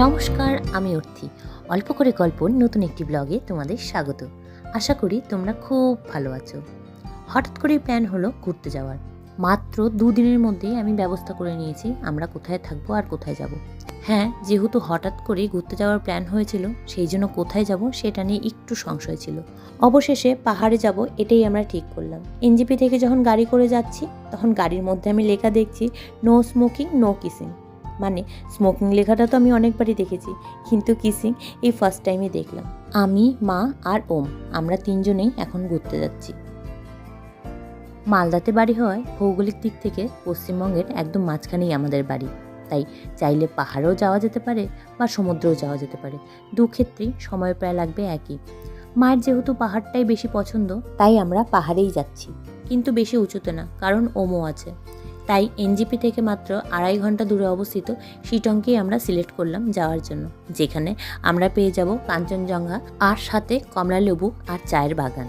নমস্কার, আমি অর্থি। অল্প করে গল্প নতুন একটি ব্লগে তোমাদের স্বাগত। আশা করি তোমরা খুব ভালো আছো। হঠাৎ করে প্ল্যান হলো ঘুরতে যাওয়ার। মাত্র দুদিনের মধ্যেই আমি ব্যবস্থা করে নিয়েছি আমরা কোথায় থাকব আর কোথায় যাব। হ্যাঁ যেহেতু হঠাৎ করে ঘুরতে যাওয়ার প্ল্যান হয়েছিল, সেই জন্য কোথায় যাব সেটা নিয়ে একটু সংশয় ছিল। অবশেষে পাহাড়ে যাব এটাই আমরা ঠিক করলাম। এনজিপি থেকে যখন গাড়ি করে যাচ্ছি, তখন গাড়ির মধ্যে আমি লেখা দেখছি নো স্মোকিং নো কিসিং মানে স্মোকিং লেখাটা তো আমি অনেকবারই দেখেছি। কিন্তু কিসিং এই ফার্স্ট টাইমে দেখলাম। আমি, মা আর ওম, আমরা তিনজনেই এখন ঘুরতে যাচ্ছি। মালদাতে বাড়ি হওয়ায় ভৌগোলিক দিক থেকে পশ্চিমবঙ্গের একদম মাঝখানেই আমাদের বাড়ি। তাই চাইলে পাহাড়েও যাওয়া যেতে পারে বা সমুদ্রেও যাওয়া যেতে পারে। দু ক্ষেত্রেই সময় প্রায় লাগবে একই। মায়ের যেহেতু পাহাড়টাই বেশি পছন্দ, তাই আমরা পাহাড়েই যাচ্ছি। কিন্তু বেশি উঁচুতে না, কারণ ওমো আছে। তাই এনজিপি থেকে মাত্র আড়াই ঘণ্টা দূরে অবস্থিত শিটংকেই আমরা সিলেক্ট করলাম যাওয়ার জন্য, যেখানে আমরা পেয়ে যাব কাঞ্চনজঙ্ঘা, আর সাথে কমলা লেবু আর চায়ের বাগান।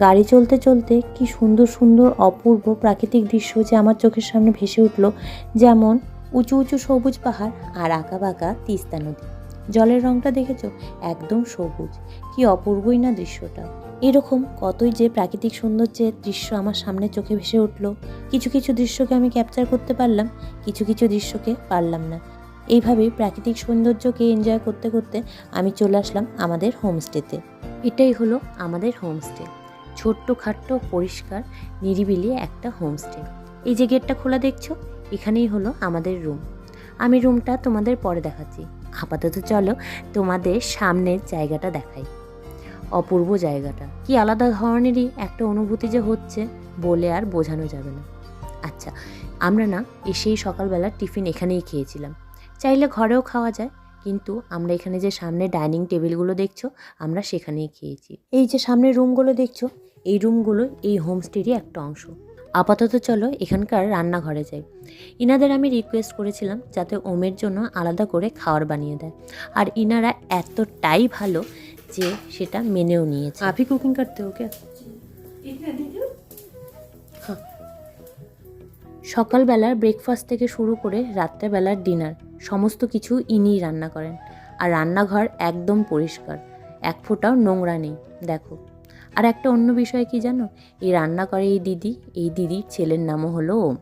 গাড়ি চলতে চলতে কি সুন্দর সুন্দর অপূর্ব প্রাকৃতিক দৃশ্য যে আমার চোখের সামনে ভেসে উঠল, যেমন উঁচু উঁচু সবুজ পাহাড় আর আঁকা বাঁকা তিস্তা নদী। জলের রংটা দেখেছ? একদম সবুজ। কি অপূর্বই না দৃশ্যটা। এরকম কতই যে প্রাকৃতিক সৌন্দর্যের দৃশ্য আমার সামনে চোখে ভেসে উঠল। কিছু কিছু দৃশ্যকে আমি ক্যাপচার করতে পারলাম, কিছু কিছু দৃশ্যকে পারলাম না। এইভাবেই প্রাকৃতিক সৌন্দর্যকে এনজয় করতে করতে আমি চলে আসলাম আমাদের হোমস্টেতে এটাই হলো আমাদের হোমস্টে ছোট্ট খাট্ট, পরিষ্কার, নিরিবিলি একটা হোমস্টে এই যে গেটটা খোলা দেখছ, এখানেই হলো আমাদের রুম আমি রুমটা তোমাদের পরে দেখাচ্ছি। আপাতত চলো তোমাদের সামনের জায়গাটা দেখাই। অপূর্ব জায়গাটা। কি আলাদা ধরনেরই একটা অনুভূতি যে হচ্ছে বলে আর বোঝানো যাবে না। আচ্ছা আমরা না এসেই সকালবেলা টিফিন এখানেই খেয়েছিলাম। চাইলে ঘরেও খাওয়া যায়, কিন্তু আমরা এখানে যে সামনে ডাইনিং টেবিলগুলো দেখছ, আমরা সেখানেই খেয়েছি। এই যে সামনে রুমগুলো দেখছ, এই রুমগুলো এই হোমস্টেরই একটা অংশ। আপাতত চলো এখানকার রান্নাঘরে যাই। ইনাদের আমি রিকোয়েস্ট করেছিলাম যাতে ওমের জন্য আলাদা করে খাওয়ার বানিয়ে দেয়। আর ইনারা এতটাই ভালো যে সেটা মেনেও নিয়েছে। আপনি কুকিং করতে ওকে? হ্যাঁ। সকালবেলার ব্রেকফাস্ট থেকে শুরু করে রাত্রেবেলার ডিনার সমস্ত কিছু ইনি রান্না করেন। আর রান্নাঘর একদম পরিষ্কার এক ফোঁটাও নোংরা নেই দেখো। আর একটা অন্য বিষয় কি জানো? এই রান্না করে এই দিদি, এই দিদির ছেলের নামও হলো ওম।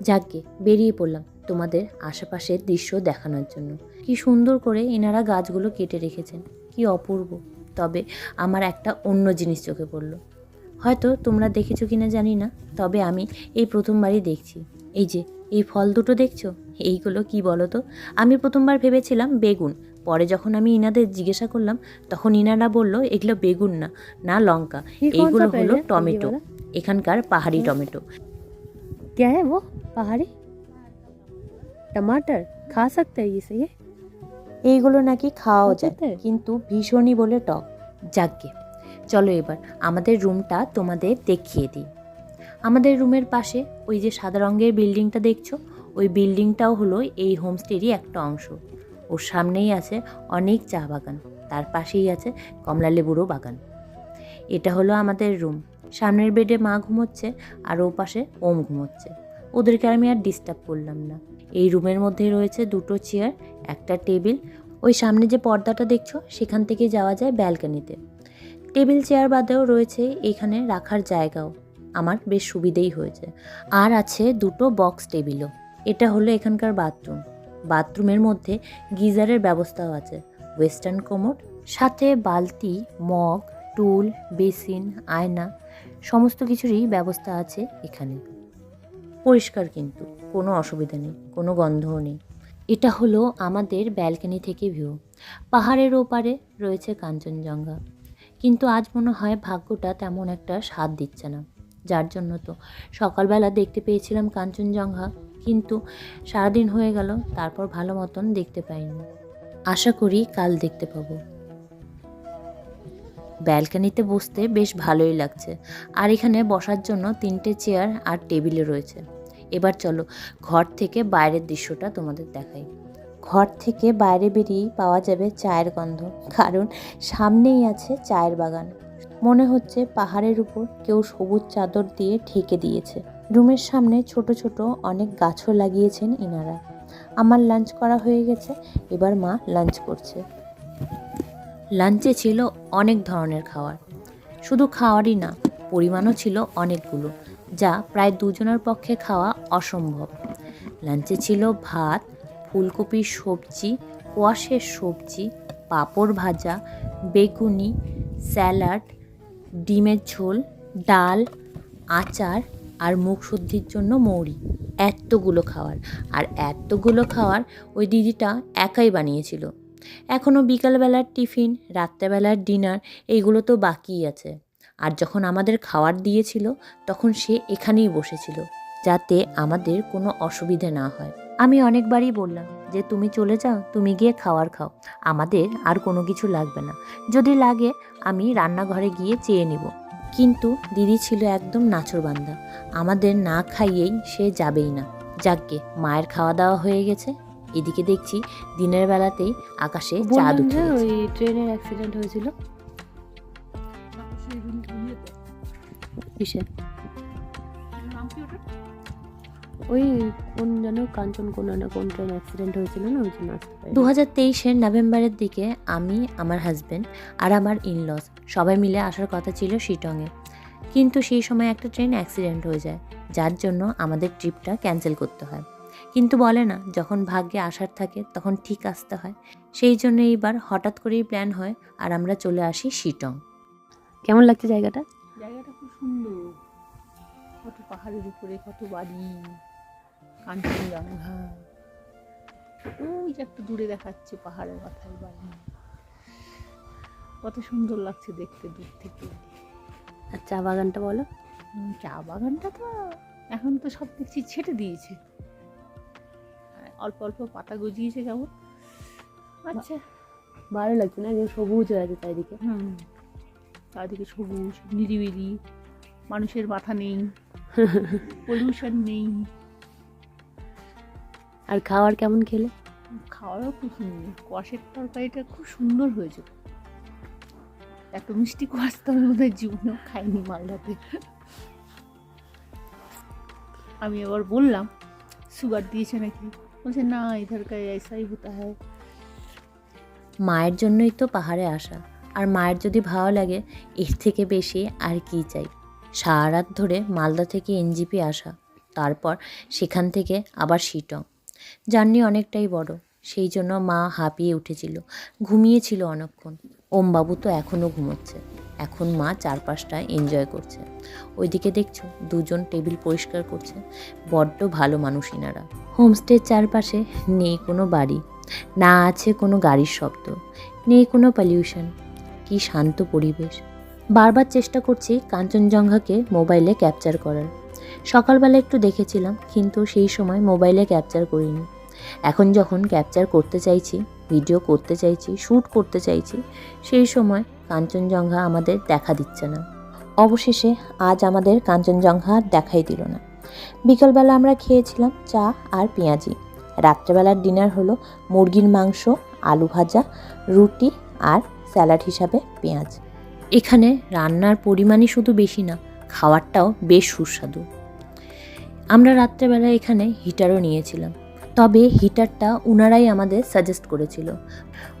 যাকে বেরিয়ে পড়লাম তোমাদের আশেপাশের দৃশ্য দেখানোর জন্য। কি সুন্দর করে এনারা গাছগুলো কেটে রেখেছেন, কি অপূর্ব। তবে আমার একটা অন্য জিনিস চোখে পড়ল। হয়তো তোমরা দেখেছ কিনা জানি না, তবে আমি এই প্রথমবারই দেখছি। এই যে, এই ফল দুটো দেখছ? এইগুলো কি বলো তো আমি প্রথমবার ভেবেছিলাম বেগুন পরে যখন আমি ইনাদের জিজ্ঞাসা করলাম তখন ইনারা বলল এগুলো বেগুন না না লঙ্কা ये कौन এইগুলো सा पेड़ হলো है? ये টমেটো वाला? এখানকার পাহাড়ি টমেটো क्या है वो पहाड़ी टमाटर खा सकते हैं इसे ये এইগুলো নাকি খাওয়াও যায় খেতে? কিন্তু ভীষণই বলে টক যাকগে চলো এবার আমাদের রুমটা তোমাদের দেখিয়ে দিই আমাদের রুমের পাশে ওই যে সাদা রঙের বিল্ডিংটা দেখছো ওই বিল্ডিংটাও হলো এই হোমস্টেরই একটা অংশ ওর সামনেই আছে অনেক চা বাগান, তার পাশেই আছে কমলা লেবুরও বাগান। এটা হলো আমাদের রুম সামনের বেডে মা ঘুমোচ্ছে আর ও পাশে ওম ঘুমোচ্ছে। ওদেরকে আমি আর ডিস্টার্ব করলাম না। এই রুমের মধ্যে রয়েছে দুটো চেয়ার একটা টেবিল ওই সামনে যে পর্দাটা দেখছ, সেখান থেকে যাওয়া যায় ব্যালকনিতে টেবিল চেয়ার বাদেও রয়েছে এখানে রাখার জায়গাও। আমার বেশ সুবিধেই হয়েছে। আর আছে দুটো বক্স টেবিলও এটা হলো এখানকার বাথরুম বাথরুমের মধ্যে গিজারের ব্যবস্থাও আছে। ওয়েস্টার্ন কোমোড সাথে বালতি, মগ, টুল, বেসিন, আয়না, সমস্ত কিছুরই ব্যবস্থা আছে এখানে। পরিষ্কার কিন্তু, কোনো অসুবিধা নেই, কোনো গন্ধও নেই। এটা হলো আমাদের ব্যালকনি থেকে ভিউ। পাহাড়ের ওপারে রয়েছে কাঞ্চনজঙ্ঘা। কিন্তু আজ মনে হয় ভাগ্যটা তেমন একটা স্বাদ দিচ্ছে না। যার জন্য তো সকালবেলা দেখতে পেয়েছিলাম কাঞ্চনজঙ্ঘা। কিন্তু সারাদিন হয়ে গেল, তারপর ভালো মতন দেখতে পাইনি। আশা করি কাল দেখতে পাবো। ব্যালকানিতে বসতে বেশ ভালোই লাগছে। আর এখানে বসার জন্য তিনটে চেয়ার আর টেবিলে রয়েছে। এবার চলো ঘর থেকে বাইরের দৃশ্যটা তোমাদের দেখাই। ঘর থেকে বাইরে বেরিয়েই পাওয়া যাবে চায়ের গন্ধ, কারণ সামনেই আছে চায়ের বাগান। মনে হচ্ছে পাহাড়ের উপর কেউ সবুজ চাদর দিয়ে ঢেকে দিয়েছে। রুমের সামনে ছোট ছোট অনেক গাছও লাগিয়েছেন ইনারা। আমার লাঞ্চ করা হয়ে গেছে, এবার মা লাঞ্চ করছে। লাঞ্চে ছিল অনেক ধরনের খাবার শুধু খাওয়ারই না, পরিমাণও ছিল অনেকগুলো, যা প্রায় দুজনের পক্ষে খাওয়া অসম্ভব। লাঞ্চে ছিল ভাত ফুলকপির সবজি, কোয়াশের সবজি, পাঁপড় ভাজা, বেগুনি, স্যালাড, ডিমের ঝোল, ডাল, আচার আর মুখ শুদ্ধির জন্য মৌরি। এতগুলো খাওয়ার। আর এতগুলো খাওয়ার ওই দিদিটা একাই বানিয়েছিল। এখনও বিকালবেলার টিফিন, রাত্রেবেলার ডিনার, এইগুলো তো বাকিই আছে। আর যখন আমাদের খাওয়ার দিয়েছিল, তখন সে এখানেই বসেছিল, যাতে আমাদের কোনো অসুবিধে না হয়। আমি অনেকবারই বললাম যে, তুমি চলে যাও, তুমি গিয়ে খাওয়ার খাও। আমাদের আর কোনো কিছু লাগবে না। যদি লাগে, আমি রান্নাঘরে গিয়ে চেয়ে নিব। কিন্তু দিদি ছিল একদম নাচরবান্ধা আমাদের না খাইয়েই সে যাবেই না। যাকগে মায়ের খাওয়া দাওয়া হয়ে গেছে। এদিকে দেখছি দিনের বেলাতেই আকাশে চাঁদ উঠে ওই ট্রেনের অ্যাক্সিডেন্ট হয়েছিল। কিসে ওই কোন যেন কাঞ্চন কোন না কোন ট্রেন অ্যাক্সিডেন্ট হয়েছিল না ওই জন্য আসতে পারি দু হাজার তেইশের নভেম্বরের দিকে আমি আমার হাজব্যান্ড আর আমার ইনলস সবাই মিলে আসার কথা ছিল শিটংয়ে। কিন্তু সেই সময় একটা ট্রেন অ্যাক্সিডেন্ট হয়ে যায় যার জন্য আমাদের ট্রিপটা ক্যান্সেল করতে হয়। কিন্তু বলে না যখন ভাগ্যে আসার থাকে তখন ঠিক আসতে হয়। সেই জন্য এইবার হঠাৎ করেই প্ল্যান হয় আর আমরা চলে আসি শিটং। কেমন লাগছে জায়গাটা? জায়গাটা খুব সুন্দর। কত পাহাড়ের উপরে কত বাড়ি কাঞ্চনজঙ্ঘা। ওই যে একটু দূরে দেখাচ্ছে পাহাড়ের মাথায় বাড়ি কত সুন্দর লাগছে দেখতে দূর থেকে। আর চা বাগানটা বলো। চা বাগানটা তো এখন তো সব দেখছি ছেটে দিয়েছে। অল্প অল্প পাতা গজিয়েছে কেমন আচ্ছা। ভালো লাগছে না যে সবুজ হয়ে আছে চারিদিকে। হুম। চারদিকে সবুজ নিরিবিলি মানুষের মাথা নেই পলিউশন নেই। আর খাওয়ার কেমন খেলে? খাওয়ারও খুব সুন্দর। কোয়াশের তরকারিটা খুব সুন্দর হয়েছে। এত মিষ্টি কোয়াশ তো আমি বোধহয় জীবনেও খাইনি মালদাতে। আমি এবার বললাম সুগার দিয়েছে নাকি? বলছে না ইধার কা এসাই হতা হয়। মায়ের জন্যই তো পাহাড়ে আসা। আর মায়ের যদি ভালো লাগে এর থেকে বেশি আর কি চাই? সারা রাত ধরে মালদা থেকে এনজিপি আসা তারপর সেখান থেকে আবার শিটং। জার্নি অনেকটাই বড়, সেই জন্য মা হাঁপিয়ে উঠেছিল, ঘুমিয়েছিল অনেকক্ষণ। ওম বাবু তো এখনও ঘুমোচ্ছে, এখন মা চারপাশটা এনজয় করছে। ওইদিকে দেখছ, দুজন টেবিল পরিষ্কার করছে, বড্ড ভালো মানুষ ইনারা। হোমস্টের চারপাশে নেই কোনো বাড়ি, না আছে কোনো গাড়ির শব্দ, নেই কোনো পলিউশন কি শান্ত পরিবেশ। বারবার চেষ্টা করছি কাঞ্চনজঙ্ঘাকে মোবাইলে ক্যাপচার করার। সকালবেলা একটু দেখেছিলাম, কিন্তু সেই সময় মোবাইলে ক্যাপচার করিনি। এখন যখন ক্যাপচার করতে চাইছি, ভিডিও করতে চাইছি শ্যুট করতে চাইছি, সেই সময় কাঞ্চনজঙ্ঘা আমাদের দেখা দিচ্ছে না। অবশেষে আজ আমাদের কাঞ্চনজঙ্ঘা দেখাই দিল না। বিকালবেলা আমরা খেয়েছিলাম চা আর পেঁয়াজি। রাত্রেবেলার ডিনার হলো মুরগির মাংস, আলু ভাজা, রুটি আর স্যালাড হিসাবে পেঁয়াজ। এখানে রান্নার পরিমাণই শুধু বেশি না, খাওয়ারটাও বেশ সুস্বাদু। আমরা রাত্রেবেলা এখানে হিটারও নিয়েছিলাম। তবে হিটারটা উনারাই আমাদের সাজেস্ট করেছিল।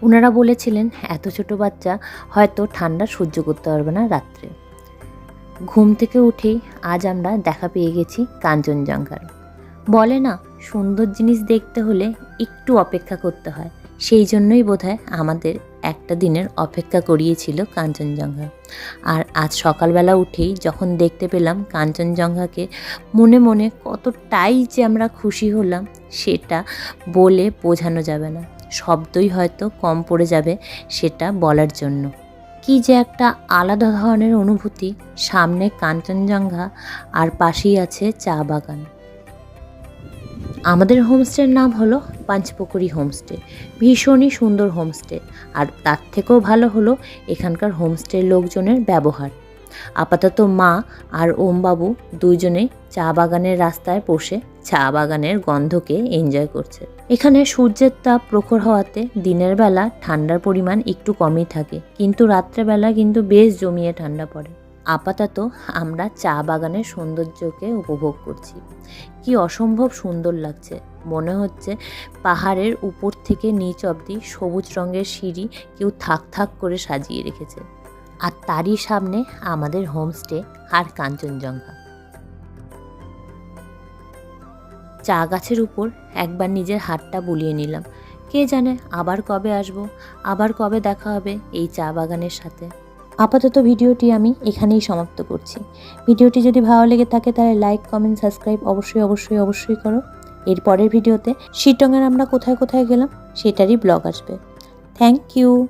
উনারা বলেছিলেন, এত ছোট বাচ্চা, হয়তো ঠান্ডা সহ্য করতে পারবে না রাত্রে। ঘুম থেকে উঠেই আজ আমরা দেখা পেয়ে গেছি কাঞ্চনজঙ্ঘার। বলে না, সুন্দর জিনিস দেখতে হলে একটু অপেক্ষা করতে হয়। সেই জন্যই বোধহয় আমাদের একটা দিনের অপেক্ষা করিয়েছিল কাঞ্চনজঙ্ঘা। আর আজ সকালবেলা উঠেই যখন দেখতে পেলাম কাঞ্চনজঙ্ঘাকে মনে মনে কতটাই যে আমরা খুশি হলাম, সেটা বলে বোঝানো যাবে না। শব্দই হয়তো কম পড়ে যাবে সেটা বলার জন্য। কি যে একটা আলাদা ধরনের অনুভূতি সামনে কাঞ্চনজঙ্ঘা আর পাশেই আছে চা বাগান। আমাদের হোমস্টের নাম হলো পাঁচপুকুরি হোমস্টে। ভীষণই সুন্দর হোমস্টে। আর তার থেকেও ভালো হলো এখানকার হোমস্টের লোকজনের ব্যবহার। আপাতত মা আর ওমবাবু দুইজনেই চা বাগানের রাস্তায় বসে চা বাগানের গন্ধকে এনজয় করছে। এখানে সূর্যের তাপ প্রখর হওয়াতে দিনের বেলা ঠান্ডার পরিমাণ একটু কমই থাকে, কিন্তু রাত্রেবেলা কিন্তু বেশ জমিয়ে ঠান্ডা পড়ে। আপাতত আমরা চা বাগানের সৌন্দর্যকে উপভোগ করছি। কি অসম্ভব সুন্দর লাগছে। মনে হচ্ছে পাহাড়ের উপর থেকে নিচ অবধি সবুজ রঙের সিঁড়ি কেউ থাক থাক করে সাজিয়ে রেখেছে। আর তারই সামনে আমাদের হোমস্টে আর কাঞ্চনজঙ্ঘা। চা গাছের উপর একবার নিজের হাতটা বুলিয়ে নিলাম। কে জানে আবার কবে আসব, আবার কবে দেখা হবে এই চা বাগানের সাথে। আপাতত ভিডিওটি আমি এখানেই সমাপ্ত করছি। ভিডিওটি যদি ভালো লেগে থাকে তাহলে লাইক, কমেন্ট, সাবস্ক্রাইব অবশ্যই অবশ্যই অবশ্যই করো। এর পরের ভিডিওতে শিটংয়ের আমরা কোথায় কোথায় গেলাম সেটারই ব্লগ আসবে। Thank you.